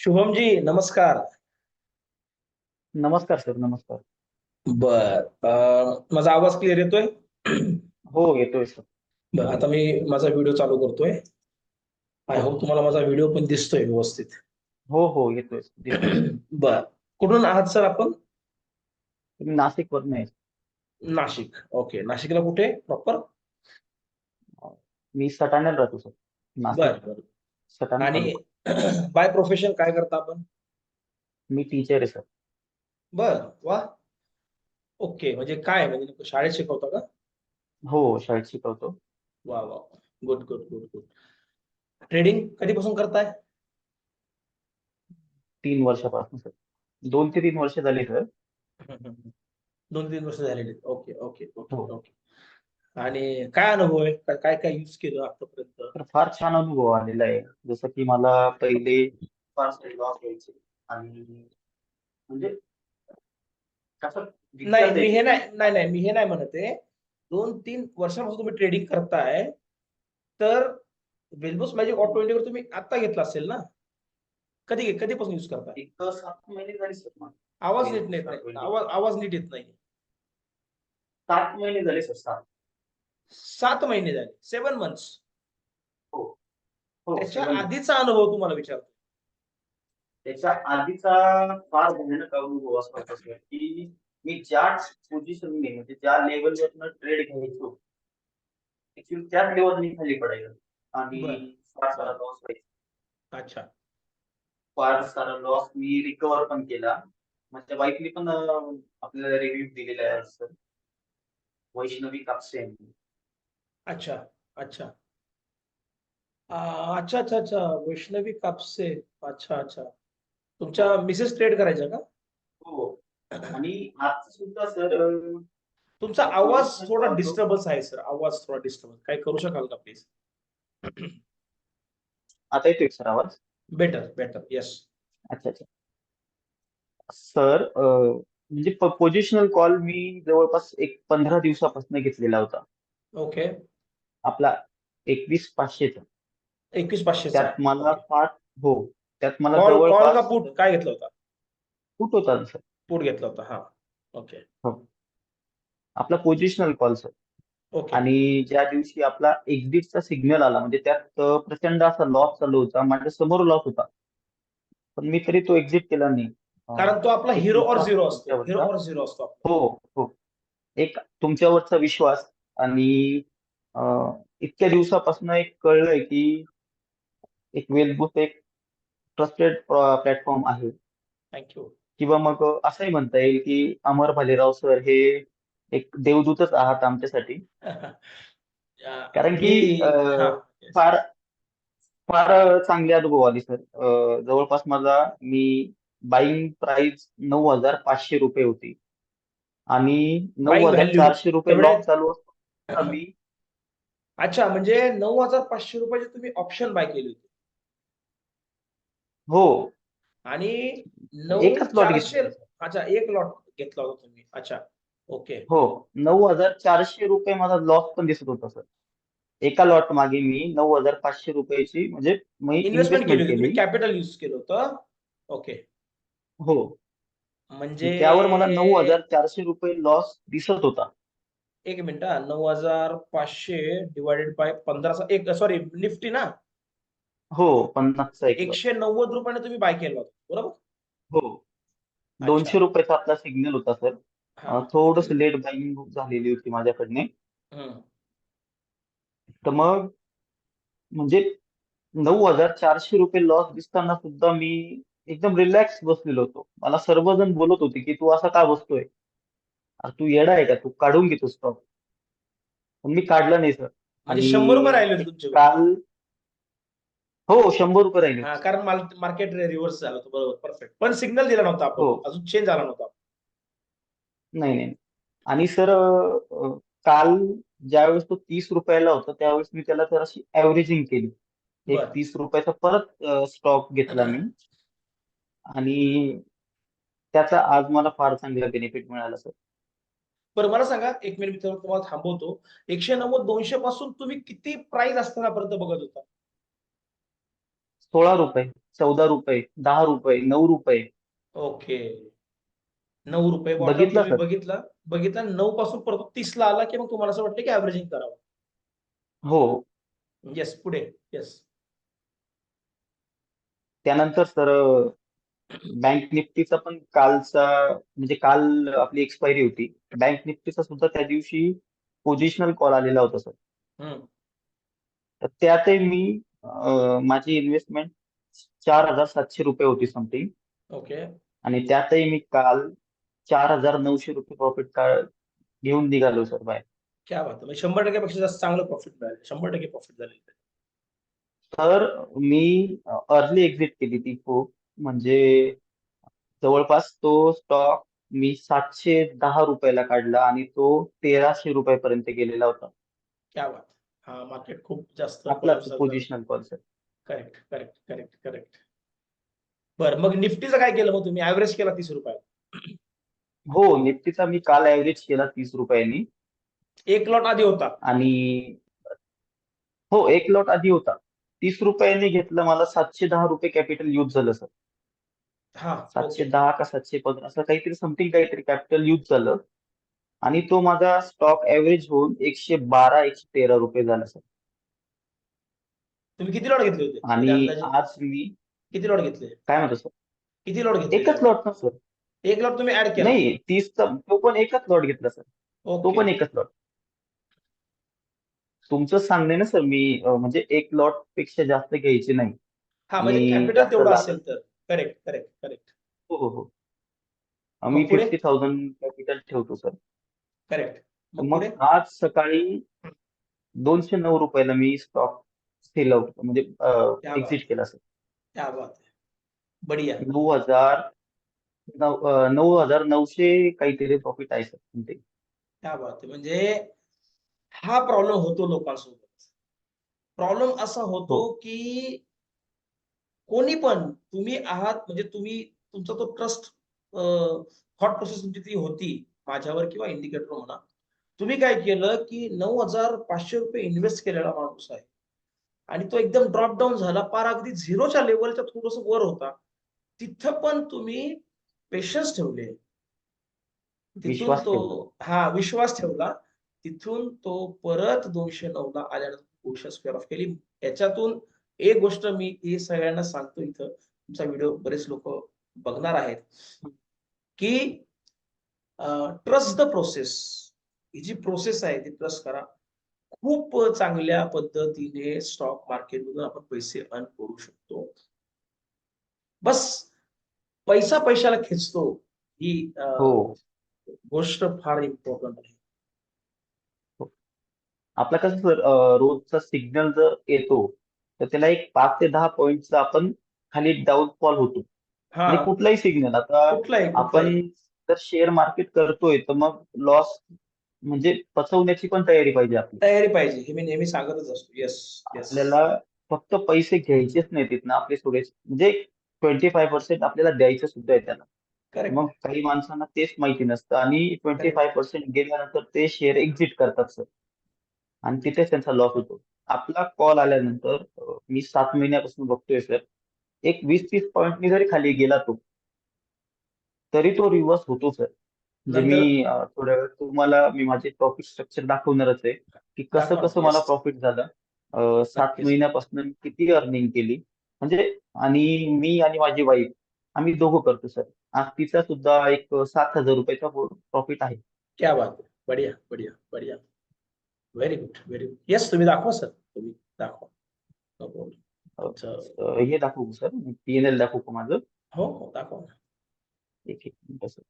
शुभमजी नमस्कार. नमस्कार सर नमस्कार. बर माझा आवाज क्लिअर येतोय? हो येतोय सर. बर आता मी माझा व्हिडिओ चालू करतोय. आय होप तुम्हाला माझा व्हिडिओ पण दिसतोय व्यवस्थित. हो हो येतोय. बर कुठून आहात सर आपण? नाशिक वरून आहे. नाशिक ओके. नाशिकला कुठे? प्रॉपर? मी सटाण्याला राहतो सर. बर बर. सटाणा आणि. बाय प्रोफेशन काय करता आपण? मी टीचर आहे सर बर वा. ओके म्हणजे काय? म्हणजे शाळेत शिकवता का? हो शाळेत शिकवतो. वा वा. Good good good good trading कधीपासून करताय? तीन वर्षापासून सर दोन ते तीन वर्ष झाली सर दोन तीन वर्ष झालेली. ओके ओके ओके हो. ओके. आणि काय अनुभव आहे? काय काय काय युज केलं आतापर्यंत? तर फार छान अनुभव आलेला आहे. जसं की मला पहिले फार लॉस यायचे आणि म्हणजे कसं नाही मी हे नाही नाही नाही मी हे नाही म्हणत आहे. दोन तीन वर्षापासून तुम्ही ट्रेडिंग करताय. तर वेलबोस मॅजिक ऑटो इंडियावर तुम्ही आता घेतला असेल ना? कधी कधीपासून युज करताय? एक सात महिने झाले सर मला. आवाज नीट येत नाही. आवाज आवाज नीट येत नाही. सात महिने झाले सर सात. सात महिने झाले. सेव्हन मंथ्स हो. त्याच्या seven. आधीचा अनुभव तुम्हाला विचारतो. त्याच्या आधीचा फार भयानक अनुभव असा होता सर की मी ज्या पोझिशनने म्हणजे ज्या लेवलवरनं ट्रेड घ्यायचो ऍक्च्युली त्याच लेवलने खाली पडायचं. आणि. फार सारा लॉस व्हायचा. अच्छा. फार सारा लॉस मी रिकवर पण केला. माझ्या वाईफने पण आपल्याला रिव्ह्यू दिलेला आहे सर. वैष्णवी कापसे. यांनी. अच्छा अच्छा. आ, अच्छा अच्छा अच्छा. वैष्णवी कापसे. अच्छा अच्छा. तुमच्या मिसेस ट्रेड करायच्या का? हो. आणि आज सुद्धा सर अं, तुमचा आवाज थोडा डिस्टर्बन्स आहे सर. आवाज थोडा डिस्टर्बन्स काय करू शकाल का प्लीज आता येतोय सर आवाज? बेटर बेटर येस अच्छा अच्छा. सर म्हणजे पोझिशनल कॉल मी जवळपास एक पंधरा दिवसापासून घेतलेला होता. ओके आपला एकवीस पाचशेचा एकवीस पाचशे त्यात मला फार हो त्यात मला कॉल कॉल का पुट काय घेतला होता? फूट होता सर. पुट घेतला होता हा. ओके. आपला पोझिशनल कॉल सर. ओके. आणि ज्या दिवशी आपला एक्झिटचा सिग्नल आला म्हणजे त्यात अं, प्रचंड असा लॉस चालू होता माझ्यासमोर लॉस होता. पण मी तरी तो एक्झिट केला नाही. अं, कारण तो आपला हिरो और झिरो असतो. हिरो और झिरो असतो आपला. हो हो. एक तुमच्यावरचा विश्वास आणि अं, इतक्या दिवसापासून एक कळलंय की एक वेलबुक एक ट्रस्टेड प्लॅटफॉर्म आहे. थँक्यू किंवा मग असंही म्हणता येईल की अमर भालेराव सर हे एक देवदूतच आहात आमच्यासाठी. कारण की, अं, फार फार चांगले अनुभव आले सर. अं, जवळपास मला मी बाईंग प्राइस नऊ हजार पाचशे रुपये होती. आणि नऊ हजार चारशे रुपये चालू असताना मी अच्छा म्हणजे नऊ हजार पाचशे रुपयाची तुम्ही ऑप्शन बाय केली होती. हो. आणि नऊ एकच लॉट चारशे घेतली अच्छा एक लॉट घेतला होता तुम्ही. अच्छा ओके हो नऊ हजार चारशे रुपये माझा लॉस पण दिसत होता सर एका लॉट मागे मी नऊ हजार पाचशे रुपयाची म्हणजे मी इन्व्हेस्टमेंट केली इन्व्हेस्टमेंट होती तुम्ही केली कॅपिटल युज केलं होतं. ओके हो. म्हणजे त्यावर मला नऊ हजार चारशे रुपये लॉस दिसत होता. एक मिनिट हा. नऊ हजार पाचशे डिवायडेड बाय पंधराचा एक सॉरी निफ्टी ना? हो lot. एकशे नव्वद रुपयाने तुम्ही बाय केलं होतं बरोबर? हो. दोनशे रुपयाचा आपला सिग्नल होता सर. थोडस लेट बाईंग झालेली होती माझ्याकडने. तर मग म्हणजे नऊ हजार चारशे रुपये लॉस दिसताना सुद्धा मी एकदम रिलॅक्स बसलेलो होतो. मला सर्वजण बोलत होते की तू असा का बसतोय? अरे तू येडा आहे का? तू काढून घेतो स्टॉक पण मी काढला नाही सर म्हणजे आणि शंभर रुपये राहिले तुमचे. काल हो शंभर रुपये राहिले. हा कारण मार्केट रिव्हर्स झालं होतं बरोबर परफेक्ट पण सिग्नल दिला नव्हता हो. आपण अजून चेंज झाला नव्हता. नाही नाही. आणि सर काल ज्यावेळेस तो तीस रुपयाला होता त्यावेळेस मी त्याला तर अशी ऍव्हरेजिंग केली. एक. तीस रुपयाचा परत स्टॉक घेतला मी. आणि त्याचा आज मला फार चांगला बेनिफिट मिळाला सर बरं मला सांगा एक मिनिट मी तुम्हाला थांबवतो. एकशे नव्वद दोनशे पासून तुम्ही किती प्राइस असतानापर्यंत बघत होता? सोळा रुपये चौदा रुपये दहा रुपये नऊ रुपये. ओके. नऊ रुपये बघितलं तुम्ही सर. बघितला बघितला नऊ पासून परत तीस ला आला की मग तुम्हाला असं वाटतं की ऍव्हरेजिंग करावं? हो. येस पुढे. येस त्यानंतर सर बँक निफ्टीचा पण कालचा म्हणजे काल आपली एक्सपायरी होती. बँक निफ्टीचा सुद्धा त्या दिवशी पोझिशनल कॉल आलेला होता सर तर त्यातही मी माझी इन्व्हेस्टमेंट चार हजार सातशे रुपये होती समथिंग ओके. आणि त्यातही मी काल चार हजार नऊशे रुपये प्रॉफिट घेऊन निघालो सर बाहेर. क्या बात आहे. म्हणजे शंभर टक्क्यापेक्षा जास्त चांगलं प्रॉफिट मिळालं. शंभर टक्के प्रॉफिट झालेलं आहे. तर मी अर्ली एक्झिट केली ती खूप. म्हणजे जवळपास तो स्टॉक मी सातशे दहा रुपयाला काढला आणि तो तेराशे रुपयापर्यंत गेलेला होता. क्या बात. हा मार्केट खूप जास्त आपला positional call sir correct correct correct correct बरं मग निफ्टीचं काय केलं मग तुम्ही? ऍव्हरेज केला तीस रुपयात हो निफ्टीचा मी काल ऍव्हरेज केला तीस रुपयांनी. एक लॉट आधी होता. आणि हो एक लॉट आधी होता. तीस रुपयांनी घेतलं मला सातशे दहा रुपये कॅपिटल यूज झालं सर हा सातशे ओके दहा का सातशे पंधरा असं काहीतरी समथिंग काहीतरी कॅपिटल यूज झालं. आणि तो माझा स्टॉक ऍव्हरेज होऊन एकशे बारा एकशे तेरा रुपये झाला सर तुम्ही किती लॉट घेतले होते? आणि अंदाजे? आज मी किती लॉट घेतले? काय म्हणतो सर किती लॉट घेतले? एकच लॉट ना सर एक लॉट तुम्ही ऍड केला? नाही तीसचा तो पण एकच लॉट घेतला सर तो ओके पण एकच लॉट तुमचं सांगणं आहे ना सर मी अं, म्हणजे एक लॉटपेक्षा जास्त घ्यायचे नाही. हा म्हणजे कॅपिटल जास्त तेवढं असेल तर. करेक्ट करेक्ट करेक्ट हो हो मग पुढे? फिफ्टी थाउजंड कॅपिटल ठेवतो सर करेक्ट मग मग पुढे? आज सकाळी दोनशे नऊ रुपयाला मी स्टॉक सेल आउट म्हणजे क्या एक्झिट केला सर क्या बात बढिया. नऊ हज़ार नऊ अं, नऊ हज़ार नऊशे काहीतरी प्रॉफिट आहे सर समथिंग क्या बात आहे म्हणजे हा प्रॉब्लेम होतो लोकांसोबत. प्रॉब्लेम असा होतो हो. की कोणी पण तुम्ही आहात म्हणजे तुम्ही तुमचा तो ट्रस्ट थॉट प्रोसेस तुमची ती होती माझ्यावर किंवा इंडिकेटर म्हणा. तुम्ही काय केलं की नऊ हजार पाचशे रुपये इन्व्हेस्ट केलेला माणूस आहे. आणि तो एकदम ड्रॉप डाऊन झाला पार अगदी झिरोच्या लेवलच्या थोडस वर होता. तिथं पण तुम्ही पेशन्स ठेवले. तिथून तो हा विश्वास ठेवला. तिथून तो परत दोनशे नऊ ला आल्यानंतर स्क्वेअर ऑफ केली. याच्यातून एक गोष्ट मी हे सगळ्यांना सांगतो इथं. तुमचा व्हिडिओ बरेच लोक बघणार आहेत. की ट्रस्ट द प्रोसेस ही जी प्रोसेस आहे ती ट्रस्ट करा. खूप चांगल्या पद्धतीने स्टॉक मार्केटमधून आपण पैसे अर्न करू शकतो. बस पैसा पैशाला खेचतो ही हो. गोष्ट फार इम्पॉर्टंट आहे. आपला कसं सर रोजचा सिग्नल जर येतो तर त्याला एक पाच ते दहा पॉईंटचा आपण खाली डाऊनफॉल होतो. हा. म्हणजे कुठलाही सिग्नल आता कुठलाही कुठलाही. आपण जर शेअर मार्केट करतोय तर मग लॉस म्हणजे पचवण्याची पण तयारी पाहिजे आपली. तयारी पाहिजे. हे मी नेहमी सांगतच असतो. येस येस आपल्याला फक्त पैसे घ्यायचेच नाही तिथनं आपले थोडे म्हणजे ट्वेंटी फाय पर्सेंट आपल्याला द्यायचं सुद्धा आहे त्याला. करेक्ट मग काही माणसांना तेच माहिती नसतं. आणि ट्वेंटी फाय पर्सेंट गेल्यानंतर ते शेअर एक्झिट करतात सर आणि तिथेच त्यांचा लॉस होतो. आपला कॉल आल्यानंतर मी सात महिन्यापासून बघतोय सर एक वीस तीस पॉईंटनी जरी खाली गेला तो तरी तो रिव्हर्स होतो सर म्हणजे मी थोड्या वेळ तुम्हाला मी माझे प्रॉफिट स्ट्रक्चर दाखवणारच आहे. की कसं कसं मला. प्रॉफिट झालं. सात. महिन्यापासून मी किती अर्निंग केली. म्हणजे आणि मी आणि माझी वाईफ आम्ही दोघं करतो सर आज तिचा सुद्धा एक सात हजार रुपयाचा प्रॉफिट आहे. क्या बात बढिया बढिया बढिया. Very good very good yes तुम्ही दाखवा सर तुम्ही दाखवा. हे दाखवू सर? पीएनएल दाखवू का माझं? हो हो दाखवा. एक एक मिनिट सर.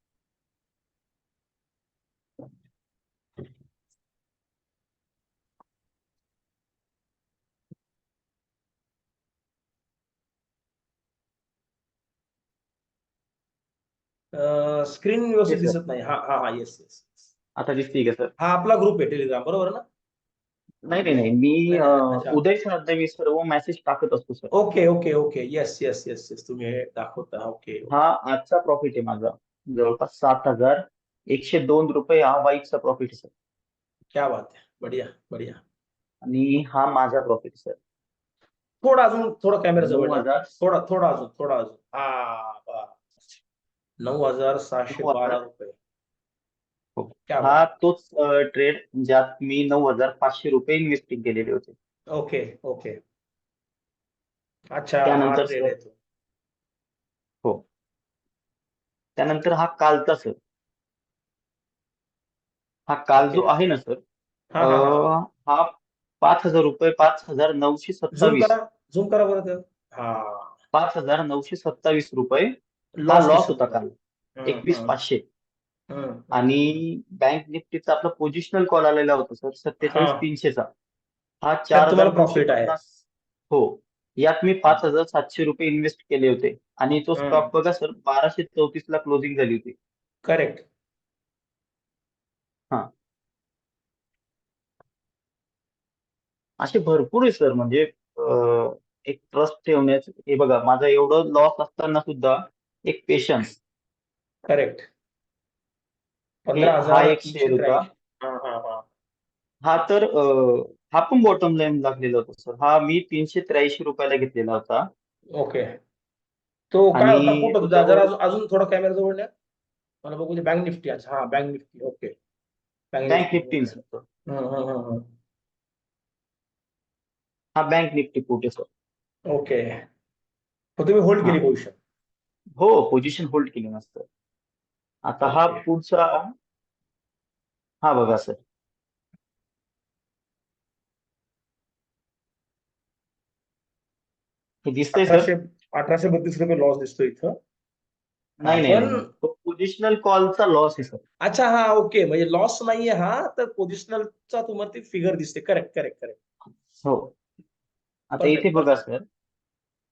स्क्रीन व्यवस्थित. दिसत नाही. हा हा हा येस येस आता दिसते का सर? हा आपला ग्रुप आहे टेलिग्राम बरोबर ना? नाही नाही नाही मी अं, अच्छा. उदय सर मी सर्व मेसेज टाकत असतो sir. Okay okay okay. Yes yes yes yes तुम्ही हे दाखवता. ओके हा आजचा प्रॉफिट आहे माझा. जवळपास सात हज़ार एकशे दोन रुपये हा वाईटचा प्रॉफिट आहे सर. क्या बात आहे बढिया बढिया. आणि हा माझा प्रॉफिट सर. थोडा अजून थोडा कॅमेरा नऊ जवळ हज़ार थोडा थोडा अजून थोडा अजून. हा बस. नऊ हज़ार सहाशे नऊ हज़ार. बारा रुपये. हो. तोच ट्रेड ज्यात मी नऊ हजार पाचशे रुपये इन्व्हेस्टिंग केलेले होते. Okay okay. अच्छा त्यानंतर हो. त्यानंतर हा कालचा सर. हा काल जो आहे ना सर हा पाच हजार रुपये पाच हजार नऊशे सत्तावीस. करा झूम करा बरं. हा. पाच हजार नऊशे सत्तावीस रुपये हा लॉस होता काल. एकवीस पाचशे. आणि बँक निफ्टीचा आपला पोझिशनल कॉल आलेला होता सर. सत्तेचाळीस हा. तीनशेचा. हा त्यात चार हजार तुम्हाला दोनशे प्रॉफिट आहे. पन्नास हो. यात मी पाच हजार सातशे रुपये इन्व्हेस्ट केले होते. आणि तो स्टॉक बघा सर बाराशे चौतीस ला क्लोजिंग झाली होती. करेक्ट हा. असे भरपूर आहे सर. म्हणजे अं, एक ट्रस्ट ठेवण्याच हे बघा माझा एवढं लॉस असताना सुद्धा एक पेशन्स करेक्ट पंधरा हा हज़ार एक तीनशे शेअर होता. त्र्याऐंशी. हा हा हा. हा तर अं, हा पण बॉटम लाईन लागलेला होता सर हा मी तीनशे त्र्याऐंशी रुपयाला घेतलेला होता. ओके. तो काय होता आणि कुठं होता? जरा त्याच्यावर अजून अजून थोडा कॅमेरा जवळ न्या. मला बघू दे बँक निफ्टी अच्छा हा bank Nifty okay. Bank bank Nifty Nifty sir hmm, hmm, hmm, hmm. हा. बँक निफ्टी पुढे सर ओके. मग तुम्ही होल्ड हा. केली पोझिशन हो पोझिशन होल्ड केली नसतं आता हा पुढचा हा बघा सर. हे दिसतंय सर. अठराशे अठराशे बत्तीस रुपये लॉस दिसतो इथं. नाही नाही तो पोझिशनल कॉलचा लॉस आहे सर. अच्छा हा ओके म्हणजे लॉस नाहीये हा तर पोझिशनलचा तुम्हाला ती फिगर दिसते. करेक्ट करेक्ट करेक्ट हो. आता इथे बघा सर.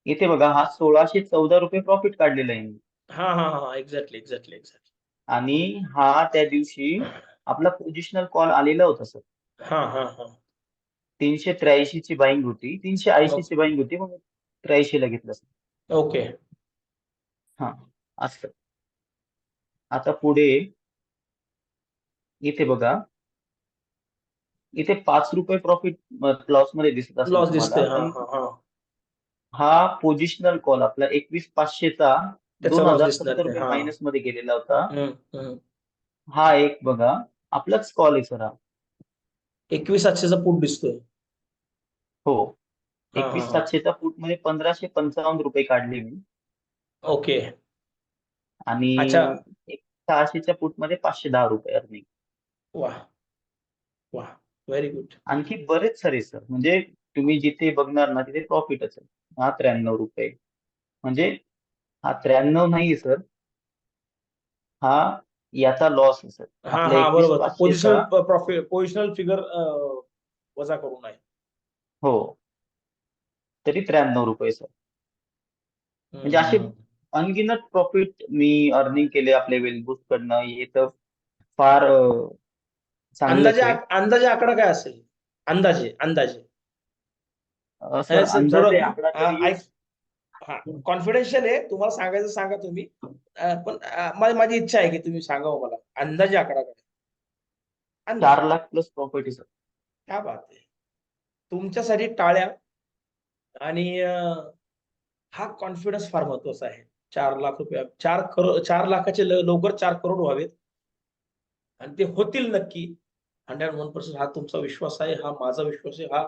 इथे बघा हा सोळाशे चौदा रुपये प्रॉफिट काढलेला आहे मी. हा हा हा एक्झॅक्टली एक्झॅक्टली एक्झॅक्टली आणि हा त्या दिवशी आपला पोझिशनल कॉल आलेला होता सर हा हा हा. तीनशे त्र्याऐंशी ची बाईंग होती. तीनशे ऐंशी ची बाईंग होती मग त्र्याऐंशी ला घेतलं सर ओके. हा असं. आता पुढे इथे बघा. इथे पाच रुपये प्रॉफिट लॉसमध्ये दिसत लॉस दिसतोय. हा हा हा. हा पोझिशनल कॉल आपला एकवीस पाचशेचा दोन हजार सत्तर रुपये मायनसमध्ये गेलेला होता. हा एक बघा. आपलाच कॉल आहे सर हा. एकवीस सातशेचा पूट दिसतोय. हो. एकवीस सातशेचा फूटमध्ये पंधराशे पंचावन्न रुपये काढले मी. ओके. आणि सहाशेच्या फूटमध्ये पाचशे दहा रुपये अर्निंग वा वा व्हेरी गुड आणखी बरेच सारे सर म्हणजे तुम्ही जिथे बघणार ना तिथे प्रॉफिटच आहे हा त्र्याण्णव रुपये. म्हणजे हा त्र्याण्णव नाहीये सर. हा याचा लॉस आहे सर. हा आपल्या हा बरोबर. पाचशेचा पोझिशनल प्रॉफिट पोझिशनल फिगर वजा करून आहे हो. तरी त्र्याण्णव रुपये सर. म्हणजे असे हम्म. अनगिनत प्रॉफिट मी अर्निंग केले आपल्या वेलबूस्ट कडनं हे तर फार अं, चांगलंच अंदाजे आहे. आक- अंदाजे आकडा काय असेल? अंदाजे अंदाजे. अं, सर नाही, सर, अंदाजे थोडं आकडा हा, तरी ऐक कॉन्फिडेन्शियल आहे तुम्हाला सांगायचं सांगा तुम्ही. पण माझी इच्छा आहे की तुम्ही सांगावं मला अंदाजे आकडा काय? चार लाख प्लस आहे सर क्या बात आहे. तुमच्यासाठी टाळ्या आणि हा कॉन्फिडन्स फार महत्त्वाचा आहे. चार लाख रुपये चार करोड चार लाखाचे लवकर चार करोड व्हावेत. आणि ते होतील नक्की. हंड्रेड वन पर्सेंट हा तुमचा विश्वास आहे हा माझा विश्वास आहे हा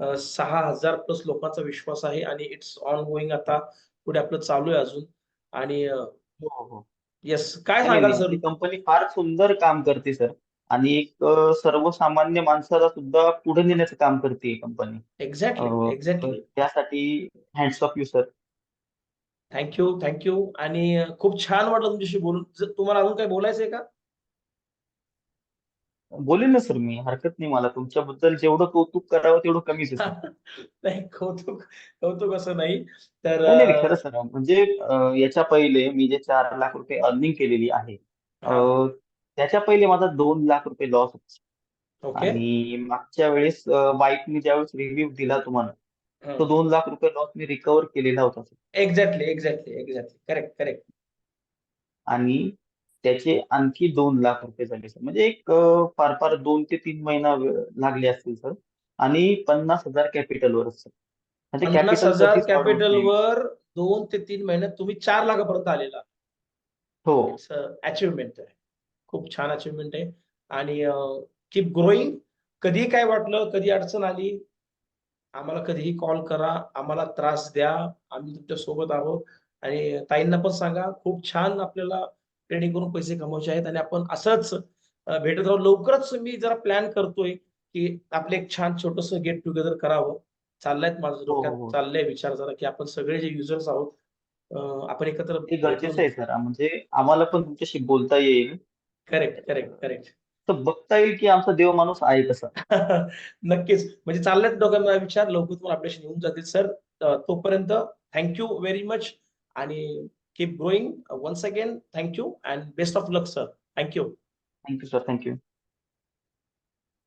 सहा हजार प्लस लोकांचा विश्वास आहे आणि इट्स ऑन गोईंग आता पुढे आपलं चालू आहे अजून. आणि हो हो. येस काय सांगाल सर कंपनी फार सुंदर काम करते सर आणि एक सर्वसामान्य माणसाला सुद्धा पुढे नेण्याचं काम करते ही कंपनी एक्झॅक्टली एक्झॅक्टली त्यासाठी hands off you sir thank you thank you आणि खूप छान वाटलं तुमच्याशी बोलून. तुम्हाला अजून काही बोलायचंय का? बोलेल ना सर मी हरकत नाही मला. तुमच्याबद्दल जेवढं कौतुक करावं तेवढं कमीच नाही कौतुक कौतुक असं नाही. तर खरं सर म्हणजे याच्या पहिले मी जे चार लाख रुपये अर्निंग केलेली आहे त्याच्या पहिले माझा दोन लाख रुपये लॉस होता. आणि मागच्या वेळेस वाईटनी ज्यावेळेस रिव्ह्यू दिला तुम्हाला तो दोन लाख रुपये लॉस मी रिकव्हर केलेला होता exactly exactly exactly correct correct आणि त्याचे आणखी दोन लाख रुपये झाले सर म्हणजे एक फार फार दोन ते तीन महिना लागले असतील सर आणि पन्नास हजार कॅपिटलवर सर म्हणजे पन्नास कॅपिटल हजार कधीच वाढवत कॅपिटल नाही. वर दोन ते तीन महिन्यात तुम्ही चार लाखापर्यंत आलेला. हो. अचिव्हमेंट आहे. खूप छान अचिव्हमेंट आहे. आणि कीप ग्रोईंग कधी काय वाटलं कधी अडचण आली आम्हाला कधीही कॉल करा. आम्हाला त्रास द्या. आम्ही तुमच्यासोबत आहोत. आणि ताईंना पण सांगा. खूप छान आपल्याला ट्रेनिंग करून पैसे कमवायचे आहेत आणि आपण असंच भेटत राहू. लवकरच मी जरा प्लॅन करतोय की आपलं एक छान छोटस गेट टुगेदर करावं. चाललंय माझं हो, डोक्यात हो. चाललंय विचार जरा की आपण सगळे जे युजर्स आहोत आपण एकत्र गरजेचं आहे सर म्हणजे आम्हाला पण तुमच्याशी बोलता येईल. करेक्ट करेक्ट करेक्ट तर बघता येईल की आमचा देव माणूस आहे कसा. नक्कीच. म्हणजे चालल्यात डोक्यामध्ये विचार. लवकर तुम्हाला अपडेशन येऊन जातील सर तोपर्यंत थँक्यू व्हेरी मच आणि keep growing. Uh, once again thank you and best of luck sir. Thank you. Thank you sir. Thank you.